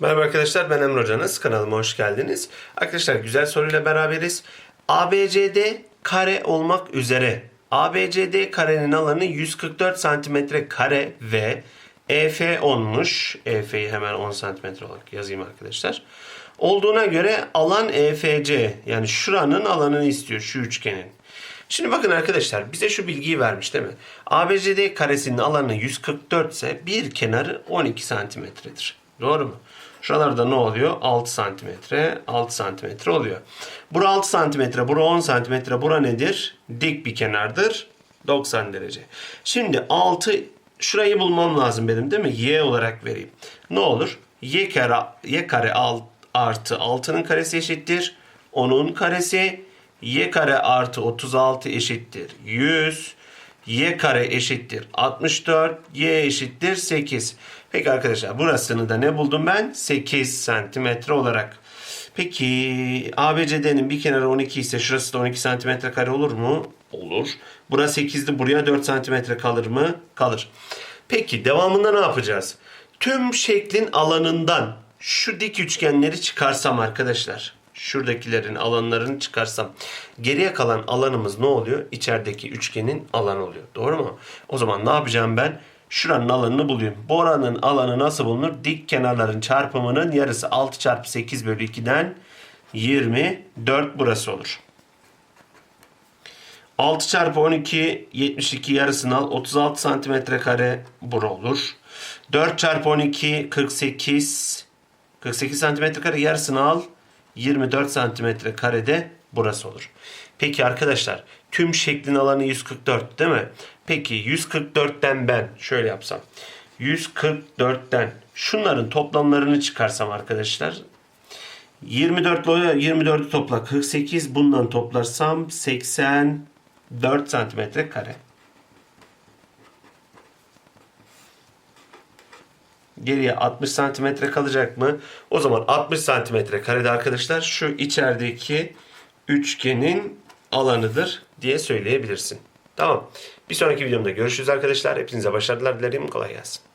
Merhaba arkadaşlar ben Emre Hocanız. Kanalıma hoş geldiniz. Arkadaşlar güzel soruyla beraberiz. ABCD kare olmak üzere ABCD karenin alanı 144 santimetre kare ve EF 10'muş. EF'yi hemen 10 santimetre olarak yazayım arkadaşlar. Olduğuna göre alan EFC yani şuranın alanını istiyor şu üçgenin. Şimdi bakın arkadaşlar bize şu bilgiyi vermiş değil mi? ABCD karesinin alanı 144 ise bir kenarı 12 santimetredir. Doğru mu? Şuralarda ne oluyor? 6 santimetre, 6 santimetre oluyor. Bura 6 santimetre, bura 10 santimetre, bura nedir? Dik bir kenardır. 90 derece. Şimdi 6, şurayı bulmam lazım benim değil mi? Y olarak vereyim. Ne olur? Y kare, y kare alt, artı 6'nın karesi eşittir. 10'un karesi. Y kare artı 36 eşittir 100. Y kare eşittir 64. Y eşittir 8. Peki arkadaşlar burasını da ne buldum ben? 8 santimetre olarak. Peki ABCD'nin bir kenarı 12 ise şurası da 12 santimetre kare olur mu? Olur. Burası 8'di buraya 4 santimetre kalır mı? Kalır. Peki devamında ne yapacağız? Tüm şeklin alanından şu dik üçgenleri çıkarsam arkadaşlar. Şuradakilerin alanlarını çıkarsam geriye kalan alanımız ne oluyor? İçerideki üçgenin alanı oluyor. Doğru mu? O zaman ne yapacağım ben? Şuranın alanını bulayım. Bu oranın alanı nasıl bulunur? Dik kenarların çarpımının yarısı 6 çarpı 8 bölü 2'den 24 burası olur. 6 çarpı 12 72 yarısını al 36 santimetre kare bura olur. 4 çarpı 12 48 48 santimetre kare yarısını al 24 santimetre karede burası olur. Peki arkadaşlar tüm şeklin alanı 144 değil mi? Peki 144'ten ben şöyle yapsam. 144'ten şunların toplamlarını çıkarsam arkadaşlar 24 ile 24'ü topla 48 bundan toplarsam 84 santimetre kare. Geriye 60 santimetre kalacak mı? O zaman 60 santimetre karede arkadaşlar şu içerideki üçgenin alanıdır diye söyleyebilirsin. Tamam. Bir sonraki videomda görüşürüz arkadaşlar. Hepinize başarılar dilerim. Kolay gelsin.